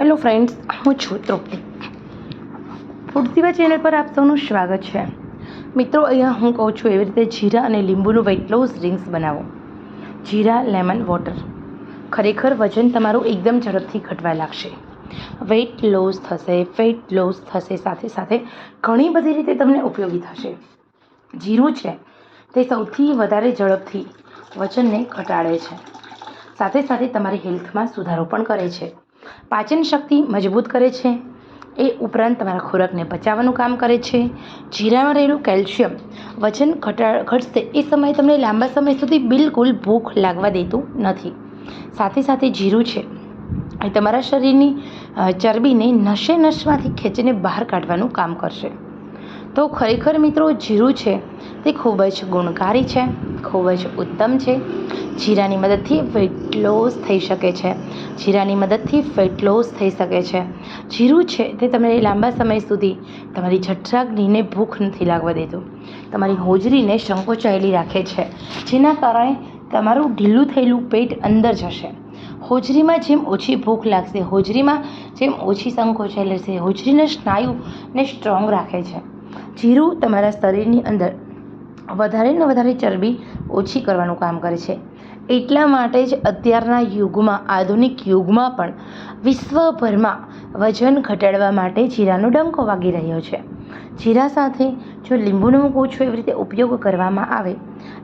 Hello friends હું છું તૃપ્તિ. Food સેવા ચેનલ પર આપ સૌનું સ્વાગત છે. મિત્રો, અહીંયા હું કહું છું એવી રીતે જીરા અને લીંબુનું વેઇટ લોસ ડ્રિંક્સ બનાવો. જીરા લેમન વોટર ખરેખર વજન તમારું એકદમ ઝડપથી ઘટવા લાગશે. વેઇટ લોસ થશે ફેટ લોસ થશે, સાથે સાથે ઘણી બધી રીતે તમને ઉપયોગી થશે. જીરું છે, તે સૌથી વધારે ઝડપથી વજનને ઘટાડે છે. સાથે સાથે તમારી હેલ્થમાં સુધારો પણ કરે છે. પાચન શક્તિ મજબૂત કરે છે. એ ઉપરાંત તમારા ખોરાકને પચાવવાનું કામ કરે છે. જીરામાં રહેલું કેલ્શિયમ વજન ઘટા, ઘટશે એ સમયે તમને લાંબા સમય સુધી બિલકુલ ભૂખ લાગવા દેતું નથી. સાથે સાથે જીરું છે. એ તમારા શરીરની ચરબીને નશે નશમાંથી ખેંચીને બહાર કાઢવાનું કામ કરશે. તો ખરેખર મિત્રો જીરું છે, તે ખૂબ જ ગુણકારી છે, ખૂબ જ ઉત્તમ છે. જીરાની મદદથી વેટ લોસ થઈ શકે છે. જીરાની મદદથી ફેટ લોસ થઈ શકે છે. જીરું છે તે તમને લાંબા સમય સુધી તમારી જઠરાગ્નિને ભૂખ નથી લાગવા દેતું. તમારી હોજરીને સંકોચાયેલી રાખે છે. જેના કારણે તમારું ઢીલું થયેલું પેટ અંદર જશે. હોજરીમાં જેમ ઓછી ભૂખ લાગશે, હોજરીમાં જેમ ઓછી સંકોચાઈ લેશે, હોજરીના સ્નાયુને સ્ટ્રોંગ રાખે છે. જીરું તમારા શરીરની અંદર વધારે ને વધારે ચરબી ઓછી કરવાનું કામ કરે છે. એટલા માટે જ અત્યારના યુગમાં, આધુનિક યુગમાં પણ વિશ્વભરમાં વજન ઘટાડવા માટે જીરાનો ડંકો વાગી રહ્યો છે. જીરા સાથે જો લીંબુનો હું કહું એવી રીતે ઉપયોગ કરવામાં આવે,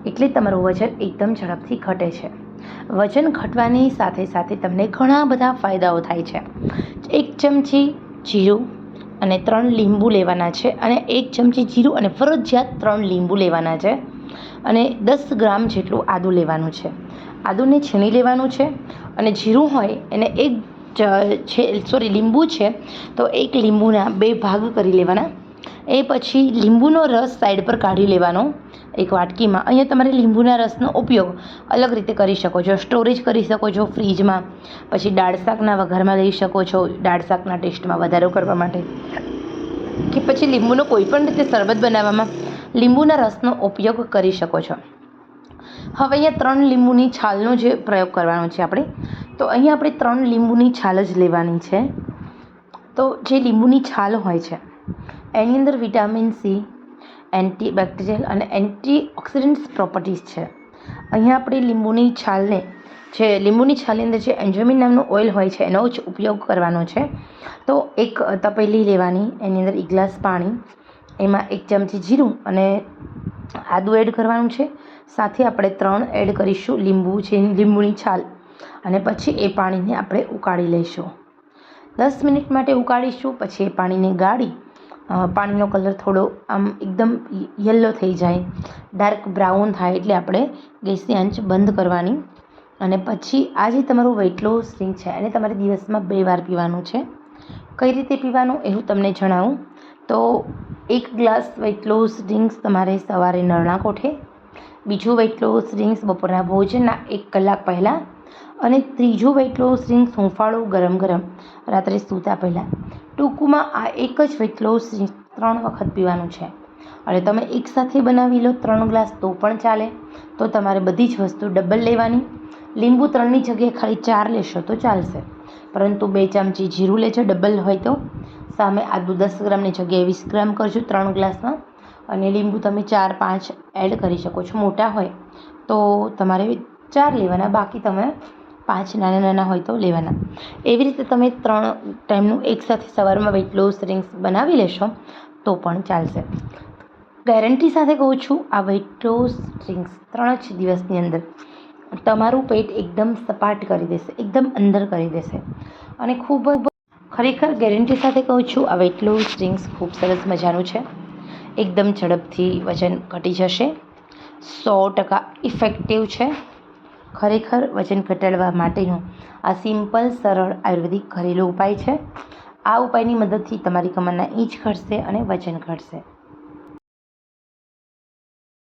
એટલે તમારું વજન એકદમ ઝડપથી ઘટે છે. વજન ઘટવાની સાથે સાથે તમને ઘણા બધા ફાયદાઓ થાય છે. એક ચમચી જીરું અને ત્રણ લીંબુ લેવાના છે અને એક ચમચી જીરું અને ફરજિયાત ત્રણ લીંબુ લેવાના છે અને દસ ગ્રામ જેટલું આદું લેવાનું છે. આદુને છીણી લેવાનું છે અને જીરું હોય એને એક છે, સોરી, લીંબુ છે તો એક લીંબુના બે ભાગ કરી લેવાના. એ પછી લીંબુનો રસ સાઈડ પર કાઢી લેવાનો, એક વાટકીમાં. અહીંયા તમારે લીંબુના રસનો ઉપયોગ અલગ રીતે કરી શકો છો. સ્ટોરેજ કરી શકો છો ફ્રીજમાં, પછી દાળ શાકના વઘારમાં લઈ શકો છો, દાળ શાકના ટેસ્ટમાં વધારો કરવા માટે. કે પછી લીંબુનો કોઈપણ રીતે શરબત બનાવવામાં લીંબુના રસનો ઉપયોગ કરી શકો છો. હવે અહીંયા ત્રણ લીંબુની છાલનો જે પ્રયોગ કરવાનો છે આપણે, તો અહીંયા આપણે ત્રણ લીંબુની છાલ જ લેવાની છે. તો જે લીંબુની છાલ હોય છે એની અંદર વિટામિન સી એન્ટી બેક્ટેરિયલ અને એન્ટી ઓક્સિડન્ટ્સ પ્રોપર્ટીઝ છે. અહીંયા આપણે લીંબુની છાલને, જે લીંબુની છાલની અંદર જે એન્જોમિન નામનું ઓઇલ હોય છે, એનો જ ઉપયોગ કરવાનો છે. તો એક તપેલી લેવાની, એની અંદર એક ગ્લાસ પાણી, એમાં એક ચમચી જીરું અને આદું એડ કરવાનું છે. સાથે આપણે ત્રણ એડ કરીશું લીંબુ છે લીંબુની છાલ. અને પછી એ પાણીને આપણે ઉકાળી લઈશું. દસ મિનિટ માટે ઉકાળીશું, પછી એ પાણીને ગાળી પાણીનો કલર થોડો આમ એકદમ યલો થઈ જાય, ડાર્ક બ્રાઉન થાય એટલે આપણે ગેસની આંચ બંધ કરવાની. અને પછી આ જે તમારું વેઇટ લોસ ડ્રિંક છે, એને તમારે દિવસમાં બે વાર પીવાનું છે. કઈ રીતે પીવાનું એવું તમને જણાવું. તો એક ગ્લાસ વેઇટ લોસ ડ્રિંક્સ તમારે સવારે નરણા કોઠે બીજું વેઇટ લોસ ડ્રિંક્સ બપોરના ભોજનના એક કલાક પહેલાં, અને ત્રીજું વેઇટ લોસ ડ્રિંક્સ હુંફાળું ગરમ ગરમ, રાત્રે સૂતા પહેલાં. ટૂંકમાં આ એક જ વેટલો ત્રણ વખત પીવાનું છે. અને તમે એકસાથે બનાવી લો ત્રણ ગ્લાસ તો પણ ચાલે. તો તમારે બધી જ વસ્તુ ડબલ લેવાની. લીંબુ ત્રણની જગ્યાએ ખાલી ચાર લેશો તો ચાલશે. પરંતુ બે ચમચી જીરું લેજો ડબલ હોય તો. સામે આદુ દસ ગ્રામની જગ્યાએ વીસ ગ્રામ કરજો ત્રણ ગ્લાસમાં. અને લીંબુ તમે ચાર પાંચ એડ કરી શકો છો, મોટા હોય. તો તમારે ચાર લેવાના, બાકી તમે પાંચ નાના નાના હોય તો લેવાના. એવી રીતે તમે ત્રણ ટાઈમનું એકસાથે સવારમાં વેઇટ લોસ ડ્રિંક્સ બનાવી લેશો તો પણ ચાલશે. ગેરંટી સાથે કહું છું, આ વેઇટ લોસ ડ્રિંક્સ ત્રણ જ દિવસની અંદર તમારું પેટ એકદમ સપાટ કરી દેશે, એકદમ અંદર કરી દેશે. અને ખૂબ ખરેખર ગેરંટી સાથે કહું છું, આ વેઇટ લોસ ડ્રિંક્સ ખૂબ સરસ મજાનું છે. એકદમ ઝડપથી વજન ઘટી જશે. સો ટકા ઇફેક્ટિવ છે. ખરેખર વજન ઘટાડવા માટેનું આ સિમ્પલ, સરળ આયુર્વેદિક ઘરેલું ઉપાય છે. આ ઉપાયની મદદથી તમારી કમરના ઇંચ ઘટશે અને વજન ઘટશે.